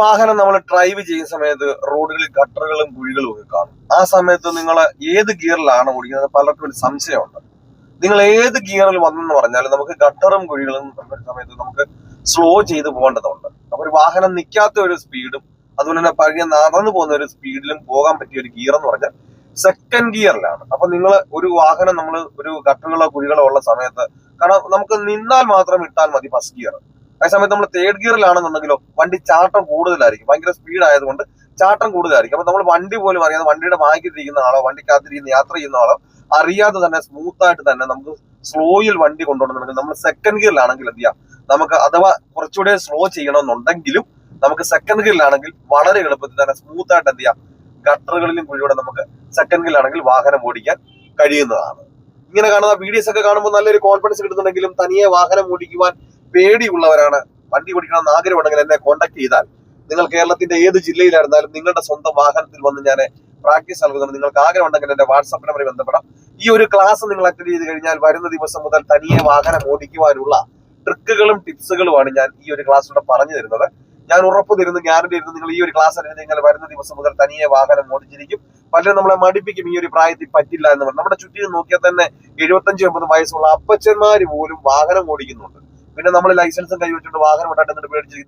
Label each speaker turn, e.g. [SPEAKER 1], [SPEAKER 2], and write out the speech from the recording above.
[SPEAKER 1] വാഹനം നമ്മൾ ഡ്രൈവ് ചെയ്യുന്ന സമയത്ത് റോഡുകളിൽ ഗട്ടറുകളും കുഴികളും ഒക്കെ കാണും. ആ സമയത്ത് നിങ്ങൾ ഏത് ഗിയറിലാണ് ഓടിക്കുന്നത് പലർക്കും ഒരു സംശയമുണ്ട്. നിങ്ങൾ ഏത് ഗിയറിൽ വന്നെന്ന് പറഞ്ഞാൽ നമുക്ക് ഗട്ടറും കുഴികളും സമയത്ത് നമുക്ക് സ്ലോ ചെയ്ത് പോകേണ്ടതുണ്ട്. അപ്പൊ ഒരു വാഹനം നിൽക്കാത്ത ഒരു സ്പീഡും അതുപോലെ തന്നെ പഴയ നടന്നു പോകുന്ന ഒരു സ്പീഡിലും പോകാൻ പറ്റിയ ഒരു ഗിയർ എന്ന് പറഞ്ഞാൽ സെക്കൻഡ് ഗിയറിലാണ് അപ്പൊ നിങ്ങൾ ഒരു വാഹനം നമ്മൾ ഒരു ഗട്ടറുകളോ കുഴികളോ ഉള്ള സമയത്ത് കാരണം നമുക്ക് നിന്നാൽ മാത്രം ഇട്ടാൽ മതി ഫസ്റ്റ് ഗിയർ അതേസമയത്ത് നമ്മൾ തേർഡ് ഗിയറിലാണെന്നുണ്ടെങ്കിലോ വണ്ടി ചാട്ടം കൂടുതലായിരിക്കും. ഭയങ്കര സ്പീഡ് ആയതുകൊണ്ട് ചാട്ടം കൂടുതലായിരിക്കും. അപ്പൊ നമ്മൾ വണ്ടി പോലും അറിയാതെ വണ്ടിയുടെ വാങ്ങിക്കിട്ടിരിക്കുന്ന ആളോ വണ്ടിക്കകത്തിരിക്കുന്ന യാത്ര ചെയ്യുന്ന ആളോ അറിയാതെ തന്നെ സ്മൂത്ത് ആയിട്ട് തന്നെ നമുക്ക് സ്ലോയിൽ വണ്ടി കൊണ്ടുപോകണമെന്നുണ്ടെങ്കിൽ നമ്മൾ സെക്കൻഡ് ഗിയറിലാണെങ്കിൽ എന്ത് ചെയ്യാം? നമുക്ക് അഥവാ കുറച്ചുകൂടെ സ്ലോ ചെയ്യണമെന്നുണ്ടെങ്കിലും നമുക്ക് സെക്കൻഡ് ഗിയറിലാണെങ്കിൽ വളരെ എളുപ്പത്തിൽ തന്നെ സ്മൂത്ത് ആയിട്ട് എന്ത് ചെയ്യാം? ഗട്ടറുകളിലും കുഴിയൂടെ നമുക്ക് സെക്കൻഡ് ഗിയറിലാണെങ്കിൽ വാഹനം ഓടിക്കാൻ കഴിയുന്നതാണ്. ഇങ്ങനെ കാണുന്ന വീഡിയോസ് ഒക്കെ കാണുമ്പോൾ നല്ലൊരു കോൺഫിഡൻസ് കിട്ടുന്നുണ്ടെങ്കിലും തനിയെ വാഹനം ഓടിക്കുവാൻ പേടിയുള്ളവരാണ്. വണ്ടി ഓടിക്കണമെന്ന് ആഗ്രഹമുണ്ടെങ്കിൽ എന്നെ കോൺടാക്ട് ചെയ്താൽ. നിങ്ങൾ കേരളത്തിന്റെ ഏത് ജില്ലയിലായിരുന്നാലും നിങ്ങളുടെ സ്വന്തം വാഹനത്തിൽ വന്ന് ഞാൻ പ്രാക്ടീസ് നൽകുന്നുണ്ട്. നിങ്ങൾക്ക് ആഗ്രഹമുണ്ടെങ്കിൽ എന്റെ വാട്സാപ്പ് നമ്പറിൽ ബന്ധപ്പെടാം. ഈ ഒരു ക്ലാസ് നിങ്ങൾ അറ്റൻഡ് ചെയ്ത് കഴിഞ്ഞാൽ വരുന്ന ദിവസം മുതൽ തനിയെ വാഹനം ഓടിക്കുവാനുള്ള ട്രിക്കുകളും ടിപ്സുകളുമാണ് ഞാൻ ഈ ഒരു ക്ലാസ്സിലൂടെ പറഞ്ഞു തരുന്നത്. ഞാൻ ഉറപ്പ് തരുന്നു ഗ്യാരണ്ടി തരുന്നു. നിങ്ങൾ ഈ ഒരു ക്ലാസ് അറ്റൻഡ് കഴിഞ്ഞാൽ വരുന്ന ദിവസം മുതൽ തനിയെ വാഹനം ഓടിച്ചിരിക്കും. പലരും നമ്മളെ മടിപ്പിക്കും ഈ ഒരു പ്രായത്തിൽ പറ്റില്ല എന്ന് പറഞ്ഞു. നമ്മുടെ ചുറ്റിനും നോക്കിയാൽ തന്നെ എഴുപത്തഞ്ച് എൺപത് വയസ്സുള്ള അപ്പച്ചന്മാര് പോലും വാഹനം ഓടിക്കുന്നുണ്ട്. പിന്നെ നമ്മൾ ലൈസൻസും കൈവച്ചിട്ട് വാഹനം ഉണ്ടായിട്ട് പേടിച്ചിരിക്കുന്നു